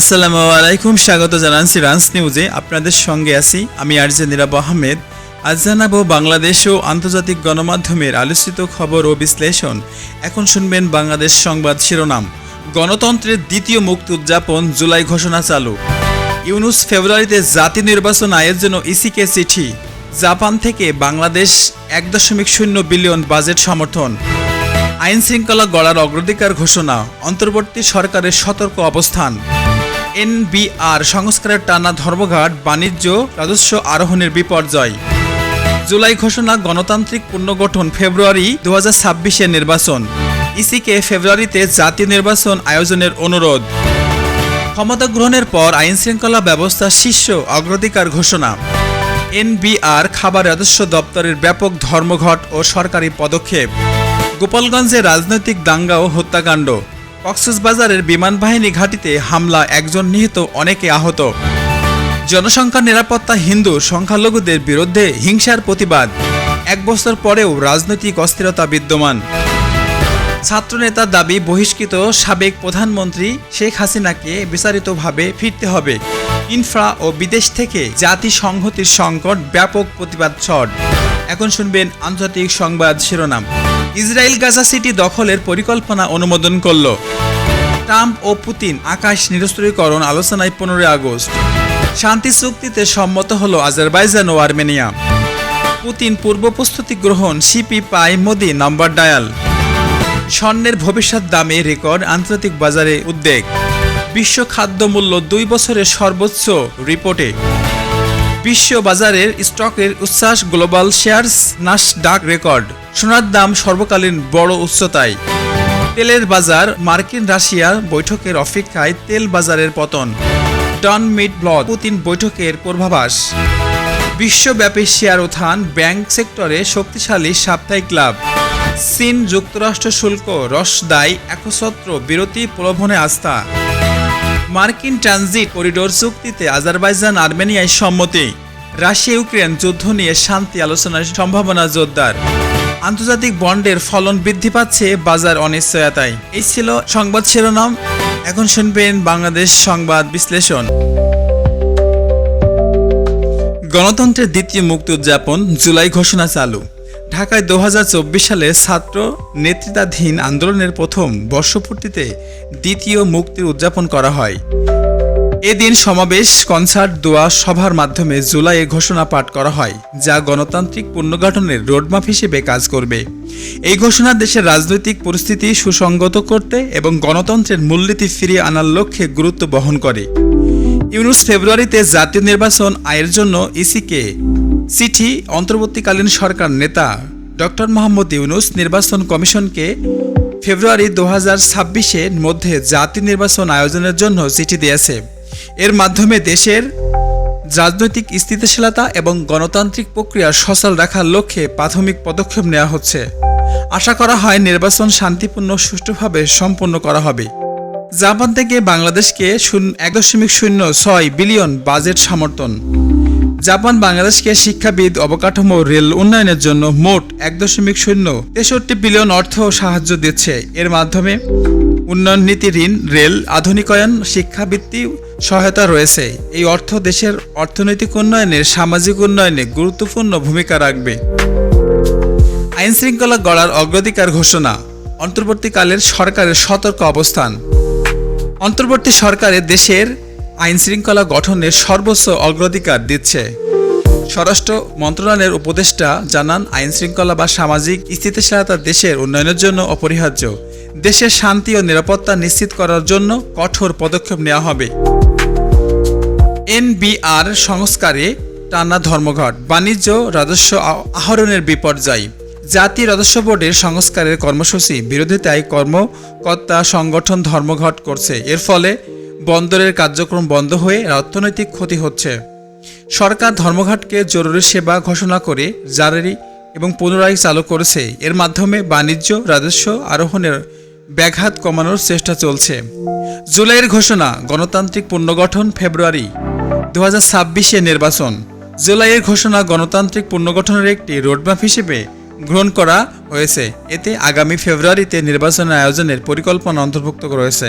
আসসালামু আলাইকুম, স্বাগত জানাচ্ছি রান্স নিউজে। আপনাদের সঙ্গে আছি আমি আরজে নিরাব আহমেদ। আজ জানাব বাংলাদেশ ও আন্তর্জাতিক গণমাধ্যমের আলোচিত খবর ও বিশ্লেষণ। এখন শুনবেন বাংলাদেশ সংবাদ শিরোনাম। গণতন্ত্রের দ্বিতীয় মুক্তি উদযাপন জুলাই ঘোষণা চালু। ইউনুস ফেব্রুয়ারিতে জাতীয় নির্বাচন আয়ের জন্য ইসিকে চিঠি। জাপান থেকে বাংলাদেশ এক দশমিক শূন্য বিলিয়ন বাজেট সমর্থন। আইন শৃঙ্খলা গড়ার অগ্রাধিকার ঘোষণা। অন্তর্বর্তী সরকারের সতর্ক অবস্থান। এনবিআর সংস্কারের টানা ধর্মঘাট, বাণিজ্য, রাজস্ব আরোহণের বিপর্যয়। জুলাই ঘোষণা গণতান্ত্রিক পুনর্গঠন ফেব্রুয়ারি দু হাজার নির্বাচন। ইসিকে ফেব্রুয়ারিতে জাতীয় নির্বাচন আয়োজনের অনুরোধ। ক্ষমতা গ্রহণের পর আইন শৃঙ্খলা ব্যবস্থা শীর্ষ অগ্রাধিকার ঘোষণা। এনবিআর খাবার রাজস্ব দপ্তরের ব্যাপক ধর্মঘট ও সরকারি পদক্ষেপ। গোপালগঞ্জে রাজনৈতিক দাঙ্গা ও হত্যাকাণ্ড। কক্সবাজারের বিমান বাহিনী ঘাঁটিতে হামলা একজন নিহত অনেকে আহত। জনসংখ্যা নিরাপত্তা হিন্দু সংখ্যালঘুদের বিরুদ্ধে হিংসার প্রতিবাদ। এক বছর পরেও রাজনৈতিক অস্থিরতা বিদ্যমান। ছাত্রনেতার দাবি, বহিষ্কৃত সাবেক প্রধানমন্ত্রী শেখ হাসিনাকে বিস্তারিতভাবে ফিরতে হবে। ইনফ্রা ও বিদেশ থেকে জাতি সংহতির সংকট ব্যাপক প্রতিবাদ ছট এখন শুনবেন আন্তর্জাতিক সংবাদ শিরোনাম। ইসরায়েল গাজা সিটি দখলের পরিকল্পনা অনুমোদন করল। ট্রাম্প ও পুতিন আকাশ নিরস্ত্রীকরণ আলোচনায় পনেরোই আগস্ট। শান্তি চুক্তিতে সম্মত হল আজারবাইজান ও আর্মেনিয়া। পুতিন পূর্ব প্রস্তুতি গ্রহণ সিপি পাই মোদি নাম্বার ডায়াল। স্বর্ণের ভবিষ্যৎ দামে রেকর্ড আন্তর্জাতিক বাজারে উদ্বেগ। বিশ্ব খাদ্য মূল্য দুই বছরের সর্বোচ্চ রিপোর্টে। বিশ্ব বাজারের স্টকের উচ্ছ্বাস গ্লোবাল শেয়ারস নাস ডাক রেকর্ড। সোনার দাম সর্বকালীন বড় উচ্চতায়। তেলের বাজার, মার্কিন রাশিয়ার বৈঠকের অপেক্ষায় তেল বাজারের পতন। ডন মিড ব্লক, পুতিন বৈঠকের পূর্বাভাস। বিশ্বব্যাপী শেয়ার উত্থান, ব্যাংক সেক্টরে শক্তিশালী সাপ্তাহিক লাভ। চীন যুক্তরাষ্ট্র শুল্ক রসদায় একছত্র বিরতি প্রলোভনে আস্থা। মার্কিন ট্রানজিট করিডোর চুক্তিতে আজারবাইজান আর্মেনিয়ায় সম্মতি। রাশিয়া ইউক্রেন যুদ্ধ নিয়ে শান্তি আলোচনার সম্ভাবনা জোরদার। আন্তর্জাতিক বন্ডের ফলন বৃদ্ধি পাচ্ছে বাজার অনিশ্চয়তায়। এই ছিল সংবাদ শিরোনাম। এখন শুনবেন বাংলাদেশ সংবাদ বিশ্লেষণ। গণতন্ত্রের দ্বিতীয় মুক্তি উদযাপন জুলাই ঘোষণা চালু। ঢাকায় দু হাজার চব্বিশ সালে ছাত্র নেতৃত্বাধীন আন্দোলনের প্রথম বর্ষপূর্তিতে দ্বিতীয় মুক্তির উদযাপন করা হয়। এদিন সমাবেশ, কনসার্ট, দোয়া, সভার মাধ্যমে জুলাইয়ে ঘোষণা পাঠ করা হয়, যা গণতান্ত্রিক পুনর্গঠনের রোডম্যাপ হিসেবে কাজ করবে। এই ঘোষণা দেশের রাজনৈতিক পরিস্থিতি সুসংগত করতে এবং গণতন্ত্রের মূলনীতি ফিরিয়ে আনার লক্ষ্যে গুরুত্ব বহন করে। ইউনুস ফেব্রুয়ারিতে জাতীয় নির্বাচন আয়ের জন্য ইসিকে চিঠি, অন্তর্বর্তীকালীন সরকার নেতা ডক্টর মোহাম্মদ ইউনুস নির্বাচন কমিশনকে ফেব্রুয়ারি দু হাজার মধ্যে জাতীয় নির্বাচন আয়োজনের জন্য চিঠি দিয়েছে। এর মাধ্যমে দেশের রাজনৈতিক স্থিতিশীলতা এবং গণতান্ত্রিক প্রক্রিয়া সচল রাখার লক্ষ্যে প্রাথমিক পদক্ষেপ নেওয়া হচ্ছে। আশা করা হয় নির্বাচন শান্তিপূর্ণ, সুষ্ঠুভাবে সম্পন্ন করা হবে। জাপান থেকে বাংলাদেশকে শূন্য এক দশমিক শূন্য ছয় বিলিয়ন বাজেট সমর্থন। জাপান বাংলাদেশকে শিক্ষাবিদ, অবকাঠামো, রেল উন্নয়নের জন্য মোট এক দশমিক শূন্য তেষট্টি বিলিয়ন অর্থ সাহায্য দিচ্ছে। এর মাধ্যমে উন্নয়ন নীতি, ঋণ, রেল, আধুনিকায়ন, শিক্ষাবৃত্তি সহায়তা রয়েছে। এই অর্থ দেশের অর্থনৈতিক উন্নয়নের, সামাজিক উন্নয়নে গুরুত্বপূর্ণ ভূমিকা রাখবে। আইন শৃঙ্খলা গড়ার অগ্রাধিকার ঘোষণা, অন্তর্বর্তীকালের সরকারের সতর্ক অবস্থান। অন্তর্বর্তী সরকারে দেশের আইন শৃঙ্খলা গঠনের সর্বোচ্চ অগ্রাধিকার দিচ্ছে। স্বরাষ্ট্র মন্ত্রণালয়ের উপদেষ্টা জানান আইন শৃঙ্খলা বা সামাজিক স্থিতিশীলতা দেশের উন্নয়নের জন্য অপরিহার্য। দেশের শান্তি ও নিরাপত্তা নিশ্চিত করার জন্য কঠোর পদক্ষেপ নেওয়া হবে। এনবিআর সংস্কারে টানা ধর্মঘট। বাণিজ্য, রাজস্ব আহরণের বিপর্যয়। জাতীয় রাজস্ব বোর্ডের সংস্কারের কর্মসূচি। বিরোধিতায় কর্মকর্তা সংগঠন ধর্মঘট করছে। এর ফলে বন্দরের কার্যক্রম বন্ধ হয়ে অর্থনৈতিক ক্ষতি হচ্ছে। সরকার ধর্মঘটকে জরুরি সেবা ঘোষণা করে জারি এবং পুনরায় চালু করেছে। এর মাধ্যমে বাণিজ্য, রাজস্ব আরোহণের ব্যাঘাত কমানোর চেষ্টা চলছে। জুলাইয়ের ঘোষণা। গণতান্ত্রিক পুনর্গঠন ফেব্রুয়ারি। দু হাজার নির্বাচন। জুলাইয়ের ঘোষণা গণতান্ত্রিক পুনর্গঠনের একটি রোডম্যাপ হিসেবে গ্রহণ করা হয়েছে। এতে আগামী ফেব্রুয়ারিতে নির্বাচনের আয়োজনের পরিকল্পনা অন্তর্ভুক্ত রয়েছে।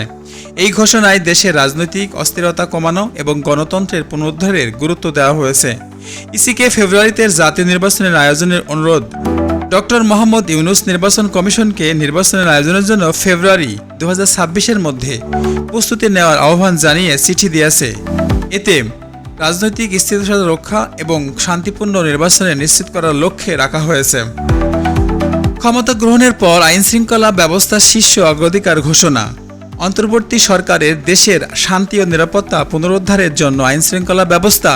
এই ঘোষণায় দেশের রাজনৈতিক অস্থিরতা কমানো এবং গণতন্ত্রের পুনরুদ্ধারের গুরুত্ব দেওয়া হয়েছে। ইসিকে ফেব্রুয়ারিতে জাতীয় নির্বাচনের আয়োজনের অনুরোধ। ডক্টর মোহাম্মদ ইউনুস নির্বাচন কমিশনকে নির্বাচনের আয়োজনের জন্য ফেব্রুয়ারি দু হাজার মধ্যে প্রস্তুতি নেওয়ার আহ্বান জানিয়ে চিঠি দিয়েছে। এতে রাজনৈতিক স্থিতিশীলতা রক্ষা এবং শান্তিপূর্ণ নির্বাচনে নিশ্চিত করার লক্ষ্যে রাখা হয়েছে। ক্ষমতা গ্রহণের পর আইন শৃঙ্খলা ব্যবস্থার শীর্ষ অগ্রাধিকার ঘোষণা। অন্তর্বর্তী সরকারের দেশের শান্তি ও নিরাপত্তা পুনরুদ্ধারের জন্য আইন শৃঙ্খলা ব্যবস্থা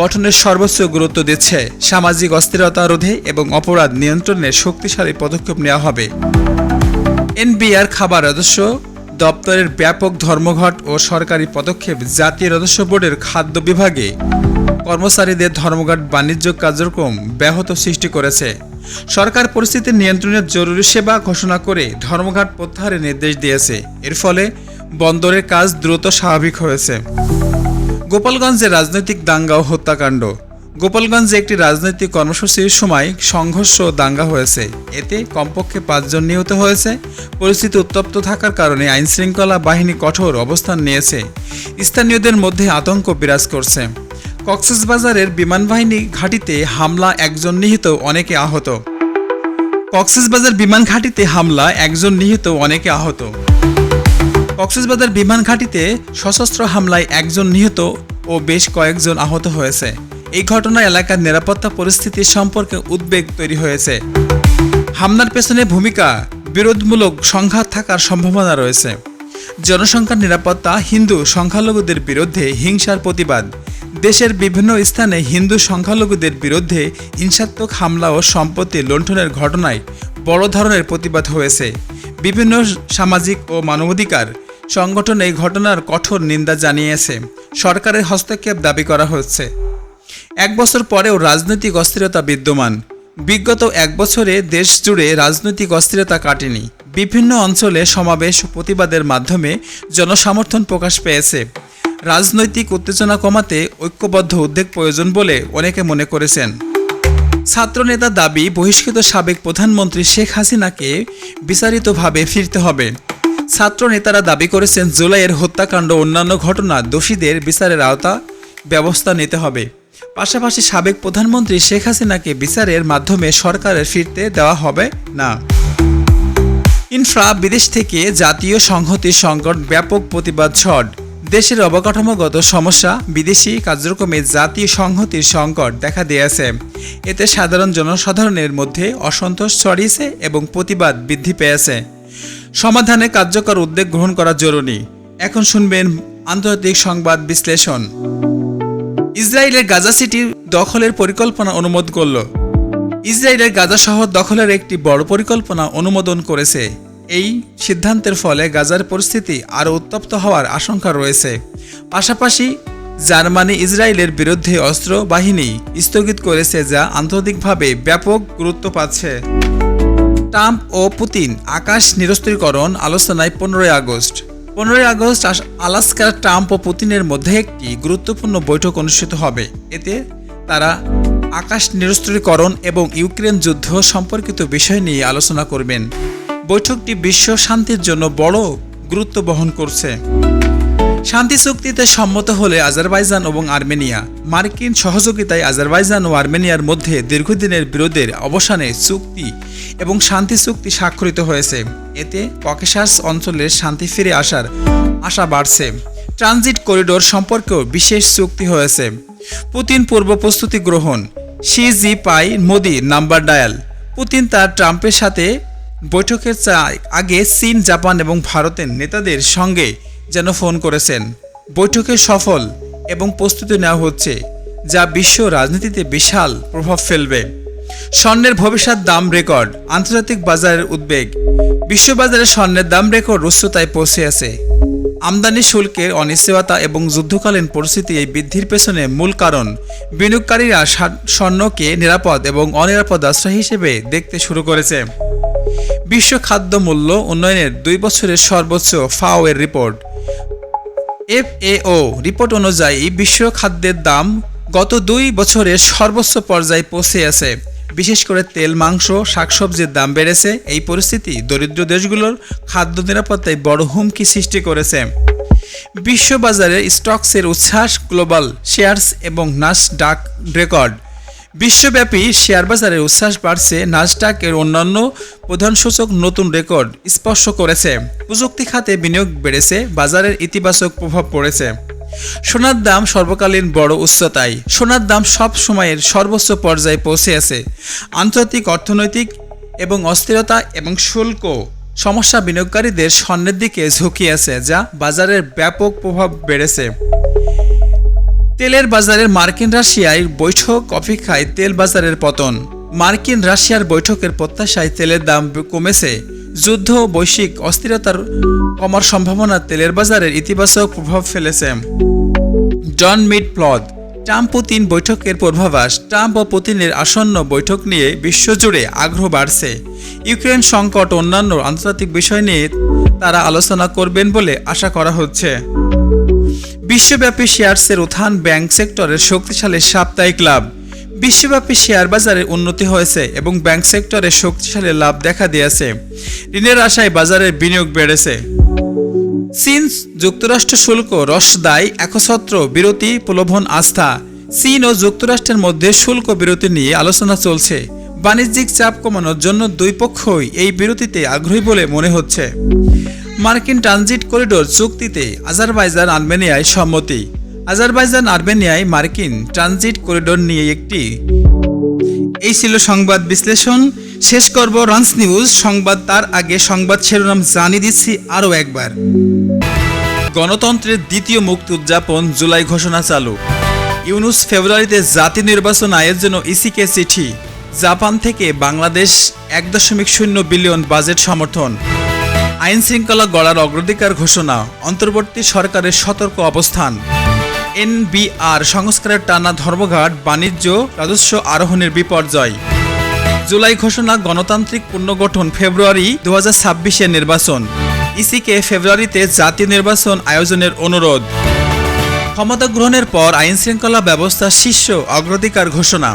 গঠনের সর্বোচ্চ গুরুত্ব দিচ্ছে। সামাজিক অস্থিরতা রোধে এবং অপরাধ নিয়ন্ত্রণে শক্তিশালী পদক্ষেপ নেওয়া হবে। এনবিআর খাবার রাজস্ব দপ্তরের ব্যাপক ধর্মঘট ও সরকারি পদক্ষেপ জাতীয় রাজস্ব বোর্ডের খাদ্য বিভাগে কর্মচারীদের ধর্মঘট বাণিজ্য কার্যক্রম ব্যাহত সৃষ্টি করেছে। সরকার পরিস্থিতি নিয়ন্ত্রণের জরুরি সেবা ঘোষণা করে ধর্মঘট প্রত্যাহারের নির্দেশ দিয়েছে। এর ফলে বন্দরের কাজ দ্রুত স্বাভাবিক হয়েছে। গোপালগঞ্জে রাজনৈতিক দাঙ্গা ও হত্যাকাণ্ড গোপালগঞ্জে একটি রাজনৈতিক কর্মসূচির সময় সংঘর্ষ দাঙ্গা হয়েছে। এতে কমপক্ষে পাঁচজন নিহত হয়েছে। পরিস্থিতি উত্তপ্ত থাকার কারণে আইনশৃঙ্খলা বাহিনী কঠোর অবস্থান নিয়েছে। স্থানীয়দের মধ্যে আতঙ্ক বিরাজ করছে। কক্সবাজারের বিমান বাহিনী ঘাঁটিতে হামলা, একজন নিহত, অনেকে আহত। কক্সবাজার বিমান ঘাঁটিতে হামলা, একজন নিহত, অনেকে আহত। কক্সবাজার বিমান ঘাঁটিতে সশস্ত্র হামলায় একজন নিহত ও বেশ কয়েকজন আহত হয়েছে। এই ঘটনায় এলাকার নিরাপত্তা পরিস্থিতি সম্পর্কে উদ্বেগ তৈরি হয়েছে। হামলার পেছনে ভূমিকা, বিরোধমূলক সংঘাত থাকার সম্ভাবনা রয়েছে। জনসংখ্যার নিরাপত্তা, হিন্দু সংখ্যালঘুদের বিরুদ্ধে হিংসার প্রতিবাদ। দেশের বিভিন্ন স্থানে হিন্দু সংখ্যালঘুদের বিরুদ্ধে হিংসাত্মক হামলা ও সম্পত্তি লুণ্ঠনের ঘটনায় বড় ধরনের প্রতিবাদ হয়েছে। বিভিন্ন সামাজিক ও মানবাধিকার সংগঠন এই ঘটনার কঠোর নিন্দা জানিয়েছে। সরকারের হস্তক্ষেপ দাবি করা হচ্ছে। এক বছর পরেও রাজনৈতিক অস্থিরতা বিদ্যমান। বিগত এক বছরে দেশ জুড়ে রাজনৈতিক অস্থিরতা কাটেনি। বিভিন্ন অঞ্চলে সমাবেশ প্রতিবাদের মাধ্যমে জনসমর্থন প্রকাশ পেয়েছে। রাজনৈতিক উত্তেজনা কমাতে ঐক্যবদ্ধ উদ্যোগ প্রয়োজন বলে অনেকে মনে করেছেন। ছাত্রনেতা দাবি, বহিষ্কৃত সাবেক প্রধানমন্ত্রী শেখ হাসিনাকে বিচারিতভাবে ফিরতে হবে। ছাত্র নেতারা দাবি করেছেন, জুলাইয়ের হত্যাকাণ্ড অন্যান্য ঘটনা দোষীদের বিচারের আওতা ব্যবস্থা নিতে হবে। পাশাপাশি সাবেক প্রধানমন্ত্রী শেখ হাসিনাকে বিচারের মাধ্যমে সরকারের ফিরতে দেওয়া হবে না। ইনফ্রা বিদেশ থেকে জাতীয় সংহতির সংকট ব্যাপক প্রতিবাদ ঝড় দেশের অবকাঠামোগত সমস্যা, বিদেশি কার্যক্রমে জাতীয় সংহতির সংকট দেখা দিয়েছে। এতে সাধারণ জনসাধারণের মধ্যে অসন্তোষ ছড়িয়েছে এবং প্রতিবাদ বৃদ্ধি পেয়েছে। সমাধানে কার্যকর উদ্যোগ গ্রহণ করা জরুরি। এখন শুনবেন আন্তর্জাতিক সংবাদ বিশ্লেষণ। ইসরায়েলের গাজা সিটি দখলের পরিকল্পনা অনুমোদন করল। ইসরায়েলের গাজা শহর দখলের একটি বড় পরিকল্পনা অনুমোদন করেছে। এই সিদ্ধান্তের ফলে গাজার পরিস্থিতি আরও উত্তপ্ত হওয়ার আশঙ্কা রয়েছে। পাশাপাশি, জার্মানি ইসরায়েলের বিরুদ্ধে অস্ত্র বাহিনী স্থগিত করেছে যা আন্তর্জাতিকভাবে ব্যাপক গুরুত্ব পাচ্ছে। ট্রাম্প ও পুতিন আকাশ নিরস্ত্রীকরণ আলোচনায় পনেরোই আগস্ট। পনেরোই আগস্ট আলাস্কার ট্রাম্প ও পুতিনের মধ্যে একটি গুরুত্বপূর্ণ বৈঠক অনুষ্ঠিত হবে। এতে তারা আকাশ নিরস্ত্রীকরণ এবং ইউক্রেন যুদ্ধ সম্পর্কিত বিষয় নিয়ে আলোচনা করবেন। বৈঠকটি বিশ্ব শান্তির জন্য বড় গুরুত্ব বহন করছে। শান্তি চুক্তিতে সম্মত হলে আজারবাইজান এবং আর্মেনিয়া, মার্কিন সহযোগিতায় আজারবাইজান ও আর্মেনিয়ার মধ্যে দীর্ঘদিনের বিরোধের অবসানে চুক্তি এবং শান্তি চুক্তি স্বাক্ষরিত হয়েছে। এতে ককেশাস অঞ্চলের শান্তি ফিরে আসার আশা বাড়ছে। ট্রানজিট করিডোর সম্পর্কেও বিশেষ চুক্তি হয়েছে। পুতিন পূর্ব প্রস্তুতি গ্রহণ, শি জি পাই মোদি নাম্বার ডায়াল। পুতিন তার ট্রাম্পের সাথে বৈঠকের আগে চীন, জাপান এবং ভারতের নেতাদের সঙ্গে যেন ফোন করেছেন। বৈঠকে সফল এবং প্রস্তুতি নেওয়া হচ্ছে, যা বিশ্ব রাজনীতিতে বিশাল প্রভাব ফেলবে। স্বর্ণের ভবিষ্যৎ দাম রেকর্ড, আন্তর্জাতিক বাজারের উদ্বেগ। বিশ্ববাজারে স্বর্ণের দাম রেকর্ড উচ্চতায় পৌঁছে আছে। আমদানি শুল্কের অনিশ্চয়তা এবং যুদ্ধকালীন পরিস্থিতি এই বৃদ্ধির পেছনে মূল কারণ। বিনিয়োগকারীরা স্বর্ণকে নিরাপদ এবং অনিরাপদ আশ্রয় হিসেবে দেখতে শুরু করেছে। বিশ্ব খাদ্য মূল্য উন্নয়নের দুই বছরের সর্বোচ্চ ফাও এর রিপোর্ট। এফএও রিপোর্ট অনুযায়ী বিশ্ব খাদ্যের দাম গত দুই বছরের সর্বোচ্চ পর্যায়ে পৌঁছে আছে। বিশেষ করে তেল, মাংস, শাকসবজির দাম বেড়েছে। এই পরিস্থিতি দরিদ্র দেশগুলোর খাদ্য নিরাপত্তায় বড় হুমকি সৃষ্টি করেছে। বিশ্ববাজারে স্টকসের উচ্ছ্বাস গ্লোবাল শেয়ারস এবং নাস ডাক রেকর্ড। বিশ্বব্যাপী শেয়ার বাজারের উচ্ছ্বাস বাড়ছে নাসডাক এর অন্যান্য প্রধান সূচক নতুন রেকর্ড স্পর্শ করেছে। প্রযুক্তি খাতে বিনিয়োগ বেড়েছে, বাজারের ইতিবাচক প্রভাব পড়েছে। সোনার দাম সর্বকালীন বড় উচ্চতায়। সোনার দাম সব সময়ের সর্বোচ্চ পর্যায়ে পৌঁছে আছে। আন্তর্জাতিক অর্থনৈতিক এবং অস্থিরতা এবং শুল্ক সমস্যা বিনিয়োগকারীদের স্বর্ণের দিকে ঝুঁকিয়েছে যা বাজারের ব্যাপক প্রভাব বেড়েছে। তেলের বাজারের মার্কিন রাশিয়ায় বৈঠক অপেক্ষায় তেল বাজারের পতন। মার্কিন রাশিয়ার বৈঠকের প্রত্যাশায় তেলের দাম কমেছে। যুদ্ধ বৈশ্বিক অস্থিরতার কমার সম্ভাবনা তেলের বাজারের ইতিবাচক প্রভাব ফেলেছে। জন মিড প্লদ ট্রাম্প পুতিন বৈঠকের পূর্বাভাস, ট্রাম্প ও পুতিনের আসন্ন বৈঠক নিয়ে বিশ্বজুড়ে আগ্রহ বাড়ছে। ইউক্রেন সংকট অন্যান্য আন্তর্জাতিক বিষয় নিয়ে তারা আলোচনা করবেন বলে আশা করা হচ্ছে। বিশ্বব্যাপী শেয়ারসের উত্থান ব্যাংক সেক্টরের শক্তিশালী সাপ্তাহিক লাভ। বিশ্বব্যাপী শেয়ার বাজারে উন্নতি হয়েছে এবং ব্যাংক সেক্টরে শক্তিশালী লাভ দেখা দিয়েছে। ঋণের আশায় বাজারের বিনিয়োগ বেড়েছে। চীন যুক্তরাষ্ট্র শুল্ক রসদায় একছত্র বিরতি প্রলোভন আস্থা। চীন ও যুক্তরাষ্ট্রের মধ্যে শুল্ক বিরতি নিয়ে আলোচনা চলছে। বাণিজ্যিক চাপ কমানোর জন্য দুই পক্ষই এই বিরতিতে আগ্রহী বলে মনে হচ্ছে। মার্কিন ট্রানজিট করিডোর চুক্তিতে আজারবাইজান আর্মেনিয়ায় সম্মতি। আজারবাইজান আর্মেনিয়ায় মার্কিন ট্রানজিট করিডোর নিয়ে একটি। এই ছিল সংবাদ বিশ্লেষণ। শেষ করব রান্স নিউজ সংবাদ, তার আগে সংবাদ শিরোনাম জানিয়ে দিচ্ছি আরও একবার। গণতন্ত্রের দ্বিতীয় মুক্তি উদযাপন জুলাই ঘোষণা চালু। ইউনুস ফেব্রুয়ারিতে জাতি নির্বাচন আয়ের জন্য ইসিকে চিঠি। জাপান থেকে বাংলাদেশ এক দশমিক শূন্য বিলিয়ন বাজেট সমর্থন। আইন শৃঙ্খলা গড়ার অগ্রাধিকার ঘোষণা, অন্তর্বর্তী সরকারের সতর্ক অবস্থান। এনবিআর সংস্কারের টানা ধর্মঘাট, বাণিজ্য, রাজস্ব আরোহণের বিপর্যয়। জুলাই ঘোষণা গণতান্ত্রিক পুনর্গঠন ফেব্রুয়ারি দু হাজার নির্বাচন। ইসিকে ফেব্রুয়ারিতে জাতীয় নির্বাচন আয়োজনের অনুরোধ। ক্ষমতা গ্রহণের পর আইন শৃঙ্খলা ব্যবস্থার শীর্ষ অগ্রাধিকার ঘোষণা।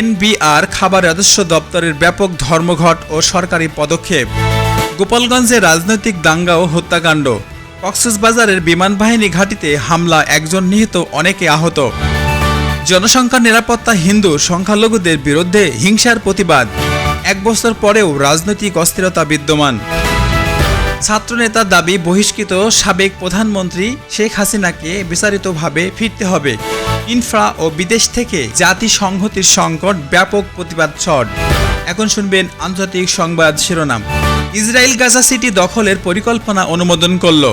এনবিআর খাবার রাজস্ব দপ্তরের ব্যাপক ধর্মঘট ও সরকারি পদক্ষেপ। গোপালগঞ্জে রাজনৈতিক দাঙ্গা ও হত্যাকাণ্ড। কক্সবাজারের বিমান বাহিনী ঘাঁটিতে হামলা, একজন নিহত, অনেকে আহত। জনসংখ্যা নিরাপত্তা হিন্দু, সংখ্যালঘুদের বিরুদ্ধে হিংসার প্রতিবাদ। এক বছর পরেও রাজনৈতিক অস্থিরতা বিদ্যমান। ছাত্রনেতার দাবি, বহিষ্কৃত সাবেক প্রধানমন্ত্রী শেখ হাসিনাকে বিস্তারিতভাবে ফিরতে হবে। ইনফ্রা ও বিদেশ থেকে জাতি সংহতির সংকট ব্যাপক প্রতিবাদ ছড়। এখন শুনবেন আন্তর্জাতিক সংবাদ শিরোনাম। ইসরায়েল গাজা সিটি দখলের পরিকল্পনা অনুমোদন করল।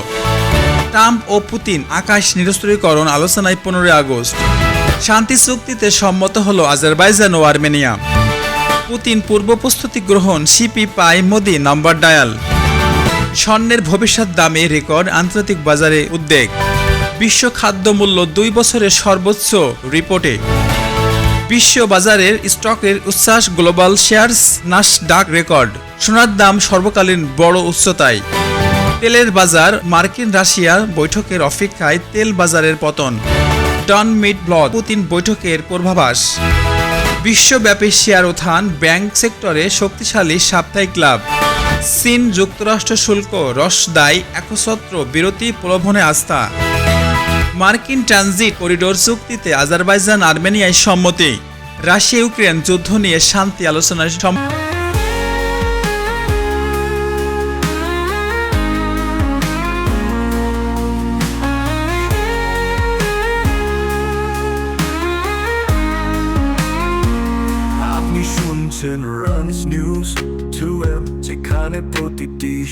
ট্রাম্প ও পুতিন আকাশ নিরস্ত্রীকরণ আলোচনায় পনেরোই আগস্ট। শান্তি চুক্তিতে সম্মত হল আজারবাইজান ও আর্মেনিয়া। পুতিন পূর্ব প্রস্তুতি গ্রহণ সিপি পাই মোদি নাম্বার ডায়াল। স্বর্ণের ভবিষ্যৎ দামে রেকর্ড আন্তর্জাতিক বাজারে উদ্বেগ। বিশ্ব খাদ্য মূল্য দুই বছরের সর্বোচ্চ রিপোর্টে। বিশ্ব বাজারের স্টকের উচ্ছ্বাস গ্লোবাল শেয়ারস নাস ডাক রেকর্ড। সোনার দাম সর্বকালীন বড় উচ্চতায়। তেলের বাজার, মার্কিন রাশিয়া বৈঠকের অপেক্ষায় তেল বাজারের পতন। ডন মিড ব্লক পুতিন বৈঠকের পূর্বাভাস। বিশ্বব্যাপী শেয়ার উত্থান, ব্যাংক সেক্টরে শক্তিশালী সাপ্তাহিক লাভ। চীন যুক্তরাষ্ট্র শুল্ক রসদায় একছত্র বিরতি প্রলোভনে আস্থা। মার্কিন ট্রানজিট করিডোর চুক্তিতে আজারবাইজান আর্মেনিয়ায় সম্মতি। রাশিয়া ইউক্রেন যুদ্ধ নিয়ে শান্তি আলোচনায়